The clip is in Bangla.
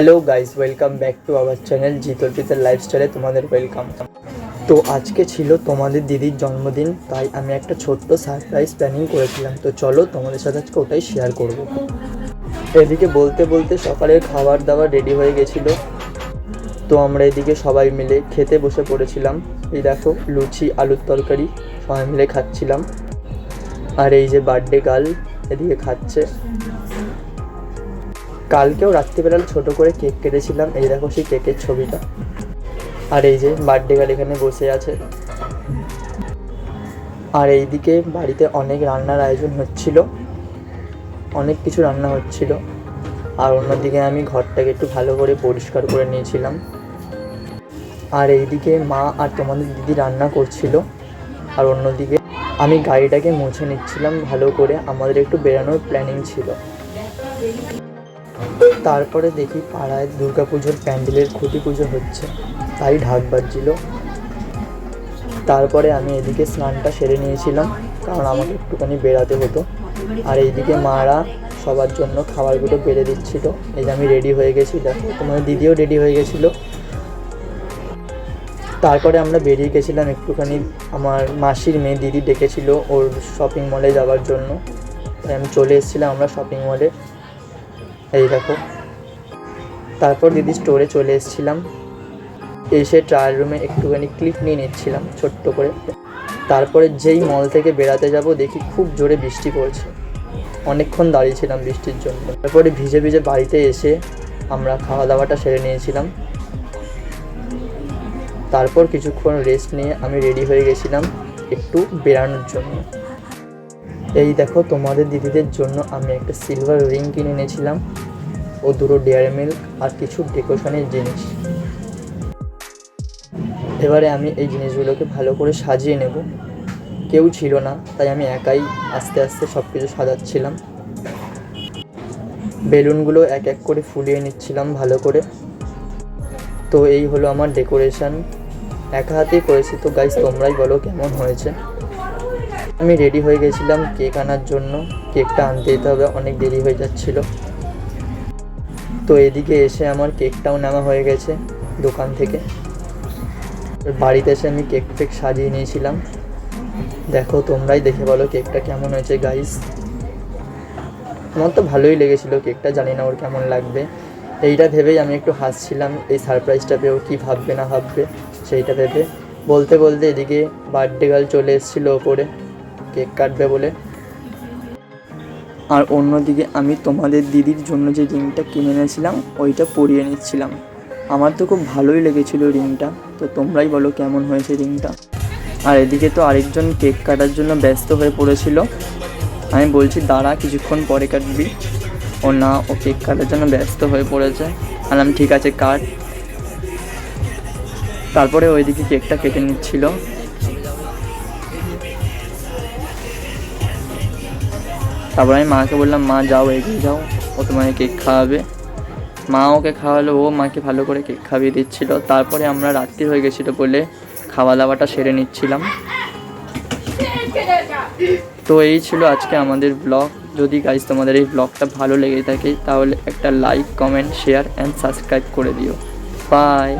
Hello guys, welcome back to our channel জিতল পিতের লাইফস্টাইলে তোমাদের ওয়েলকাম। তো আজকে ছিল তোমাদের দিদির জন্মদিন, তাই আমি একটা ছোট্ট সারপ্রাইজ প্ল্যানিং করেছিলাম। তো চলো তোমাদের সাথে আজকে ওটাই শেয়ার করব। এদিকে বলতে বলতে সকালের খাবার দাবার রেডি হয়ে গেছিল। তো আমরা এদিকে সবাই মিলে খেতে বসে পড়েছিলাম। এই দেখো, লুচি, আলুর তরকারি, সবাই মিলে খাচ্ছিলাম। আর এই যে বার্থডে গার্ল এদিকে খাচ্ছে। কালকেও রাত্রিবেলা ছোট করে কেক কেটেছিলাম। এই দেখো সেই কেকের ছবিটা। আর এই যে বার্থডে গার্ল এখানে বসে আছে। আর এইদিকে বাড়িতে অনেক রান্নার আয়োজন হচ্ছিল। অনেক কিছু রান্না হচ্ছিল। আর অন্যদিকে আমি ঘরটাকে একটু ভালো করে পরিষ্কার করে নিয়েছিলাম। আর এইদিকে মা আর তোমাদের দিদি রান্না করছিল। আর অন্যদিকে আমি গাড়িটাকে মুছে নিচ্ছিলাম ভালো করে। আমাদের একটু বেরানোর প্ল্যানিং ছিল। তারপরে দেখি পাড়ায় দুর্গাপুজোর প্যান্ডেলের খুঁটি পুজো হচ্ছে। তাই ঢাক বাজছিল। তারপরে আমি এদিকে স্নানটা সেরে নিয়েছিলাম, কারণ আমাকে একটুখানি বেরাতে হতো। আর এইদিকে মারা সবার জন্য খাবারগুলো বেড়ে দিচ্ছিল। এই যে আমি রেডি হয়ে গেছি, দেখো তোমার দিদিও রেডি হয়ে গেছিল। তারপরে আমরা বেরিয়ে গেছিলাম একটুখানি, আমার মাসির মেয়ে দিদি ডেকেছিল ওর শপিং মলে যাওয়ার জন্য। আমি চলে এসেছিলাম আমরা শপিং মলে এই দেখো। তারপর দিদি স্টোরে চলে এসেছিলাম। এসে ট্রায়াল রুমে একটুখানি ক্লিপ নিয়ে নিচ্ছিলাম, ছোট্ট করে। তারপরে যেই মল থেকে বেড়াতে যাব, দেখি খুব জোরে বৃষ্টি পড়ছে। অনেকক্ষণ দাঁড়িয়েছিলাম বৃষ্টির জন্য। তারপরে ভিজে ভিজে বাড়িতে এসে আমরা খাওয়া দাওয়াটা সেরে নিয়েছিলাম। তারপর কিছুক্ষণ রেস্ট নিয়ে আমি রেডি হয়ে গেছিলাম একটু বেরানোর জন্য। এই দেখো, তোমাদের দিদিদের জন্য আমি একটা সিলভার রিং কিনে এনেছিলাম। ও দুটো ডেয়ারি মিল্ক আর কিছু ডেকোরেশনের জিনিস। এবারে আমি এই জিনিসগুলোকে ভালো করে সাজিয়ে নেব। কেউ ছিল না, তাই আমি একাই আস্তে আস্তে সব কিছু সাজাচ্ছিলাম। বেলুনগুলো এক এক করে ফুলিয়ে নিচ্ছিলাম ভালো করে। তো এই হলো আমার ডেকোরেশন একা হাতেই করেছি। তো গাইজ তোমরাই বলো কেমন হয়েছে? আমি রেডি হয়ে গেছিলাম কেক আনার জন্য। কেকটা আনতে যেতে হবে, অনেক দেরি হয়ে যাচ্ছিল। তো এদিকে এসে আমার কেকটাও নেওয়া হয়ে গেছে দোকান থেকে। বাড়িতে এসে আমি কেক ফেক সাজিয়ে নিয়েছিলাম। দেখো, তোমরাই দেখে বলো কেকটা কেমন হয়েছে গাইস আমার তো ভালোই লেগেছিলো কেকটা জানি না ওর কেমন লাগবে। এইটা ভেবেই আমি একটু হাসছিলাম, এই সারপ্রাইজটা পেয়েও কী ভাববে না ভাববে, সেইটা ভেবে। বলতে বলতে এদিকে বার্থডে গার্ল চলে এসেছিল ওপরে। কেক কাটবে বলে। আর অন্যদিকে আমি তোমাদের দিদির জন্য যে রিংটা কিনে এনেছিলাম, ওইটা পরিয়ে নিচ্ছিলাম। আমার তো খুব ভালোই লেগেছিলো রিংটা, তো তোমরাই বলো কেমন হয়েছে রিংটা। আর এদিকে তো আরেকজন কেক কাটার জন্য ব্যস্ত হয়ে পড়েছিল। আমি বলছি, দাঁড়া, কিছুক্ষণ পরে কাটবি। ও, না, ও কেক কাটার জন্য ব্যস্ত হয়ে পড়েছে। আলাম ঠিক আছে, কাট। তারপরে ওইদিকে কেকটা কেটে নিচ্ছিল। তারপর আমি মাকে বললাম, মা, যাও, এগিয়ে যাও, ও তোমাকে কেক খাওয়াবে। মা ওকে খাওয়ালো, ও মাকে ভালো করে কেক খাইয়ে দিচ্ছিল। তারপরে আমরা রাত্রি হয়ে গেছিল বলে খাওয়া দাওয়াটা সেরে নিচ্ছিলাম। তো এই ছিল আজকে আমাদের ব্লগ। যদি গাইজ তোমাদের এই ব্লগটা ভালো লেগে থাকে, তাহলে একটা like comment share and subscribe করে দিও। বাই